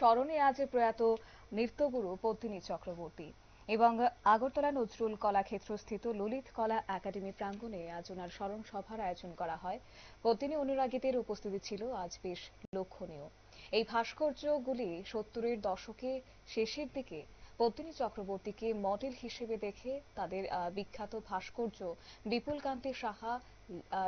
স্মরণে আজ প্রয়াত নৃত্যগুরু পদ্মিনী চক্রবর্তী এবং আগরতলা নজরুল কলাক্ষেত্রস্থিত ললিত কলা একাডেমি প্রাঙ্গণে আজ ওনার স্মরণ সভার আয়োজন করা হয়। পদ্মিনী অনুরাগীদের উপস্থিতি ছিল আজ বেশ লক্ষণীয়। এই ভাস্কর্যগুলি সত্তরের দশকে শেষের দিকে পদ্মিনী চক্রবর্তীকে মডেল হিসেবে দেখে তাদের বিখ্যাত ভাস্কর্য বিপুল কান্তি সাহা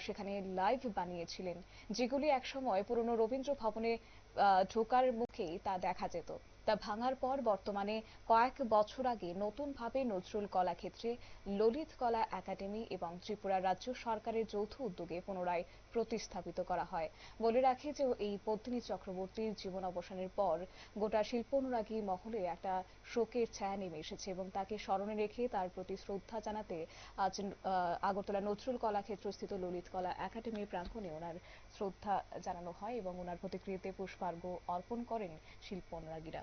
সেখানে লাইভ বানিয়েছিলেন, যেগুলি একসময় পুরনো রবীন্দ্র ভবনে ঢোকার মুখেই তা দেখা যেত। তা ভাঙার পর বর্তমানে কয়েক বছর আগে নতুনভাবে নজরুল কলাক্ষেত্রে ললিত কলা একাডেমি এবং ত্রিপুরা রাজ্য সরকারের যৌথ উদ্যোগে পুনরায় প্রতিস্থাপিত করা হয়। বলে রাখি যে এই পদ্মিনী চক্রবর্তীর জীবন অবসানের পর গোটা শিল্প অনুরাগী মহলে একটা শোকের ছায়া নেমে এসেছে এবং তাকে স্মরণে রেখে তার প্রতি শ্রদ্ধা জানাতে আজ আগরতলা নজরুল কলাক্ষেত্র স্থিত ললিত কলা একাডেমির প্রাঙ্গণে ওনার শ্রদ্ধা জানানো হয় এবং ওনার প্রতিক্রিয়াতে পুষ্পার্ঘ অর্পণ করেন শিল্প অনুরাগীরা